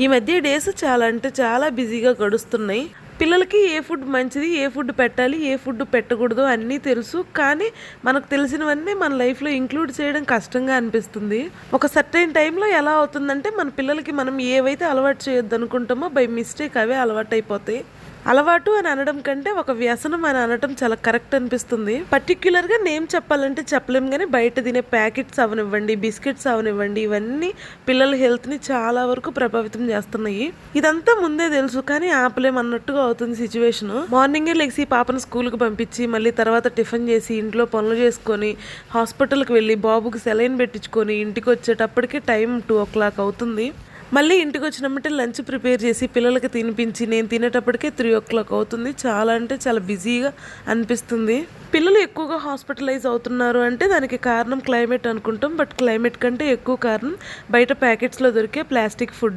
ఈ మధ్య డేస్ చాలా అంటే చాలా బిజీగా గడుస్తున్నాయి. పిల్లలకి ఏ ఫుడ్ మంచిది ఏ ఫుడ్ పెట్టాలి ఏ ఫుడ్ పెట్టకూడదు అన్నీ తెలుసు. కానీ మనకు తెలిసినవన్నీ మన లైఫ్లో ఇంక్లూడ్ చేయడం కష్టంగా అనిపిస్తుంది. ఒక సర్టైన్ టైంలో ఎలా అవుతుందంటే మన పిల్లలకి మనం ఏవైతే అలవాటు చేయొద్దు అనుకుంటామో బై మిస్టేక్ అవే అలవాటు అయిపోతాయి అలవాటు అని అనడం కంటే ఒక వ్యసనం అని అనడం చాలా కరెక్ట్ అనిపిస్తుంది. పర్టిక్యులర్గా నేమ్ చెప్పాలంటే చెప్పలేం కానీ బయట తినే ప్యాకెట్స్ అవనివ్వండి బిస్కెట్స్ అవనివ్వండి ఇవన్నీ పిల్లల హెల్త్ని చాలా వరకు ప్రభావితం చేస్తున్నాయి. ఇదంతా ముందే తెలుసు కానీ ఆపలేం అన్నట్టుగా అవుతుంది సిచ్యువేషన్ మార్నింగే లేచి పాపను స్కూల్కి పంపించి మళ్ళీ తర్వాత టిఫిన్ చేసి ఇంట్లో పనులు చేసుకొని హాస్పిటల్కి వెళ్ళి బాబుకి సెలైన్ పెట్టించుకొని ఇంటికి వచ్చేటప్పటికి టైం టూ ఓ క్లాక్ అవుతుంది. మళ్ళీ ఇంటికి వచ్చినమ్మంటే లంచ్ ప్రిపేర్ చేసి పిల్లలకి తినిపించి నేను తినేటప్పటికే త్రీ ఓ క్లాక్ అవుతుంది. చాలా అంటే చాలా బిజీగా అనిపిస్తుంది. పిల్లలు ఎక్కువగా హాస్పిటలైజ్ అవుతున్నారు అంటే దానికి కారణం క్లైమేట్ అనుకుంటాం. బట్ క్లైమేట్ కంటే ఎక్కువ కారణం బయట ప్యాకెట్స్లో దొరికే ప్లాస్టిక్ ఫుడ్.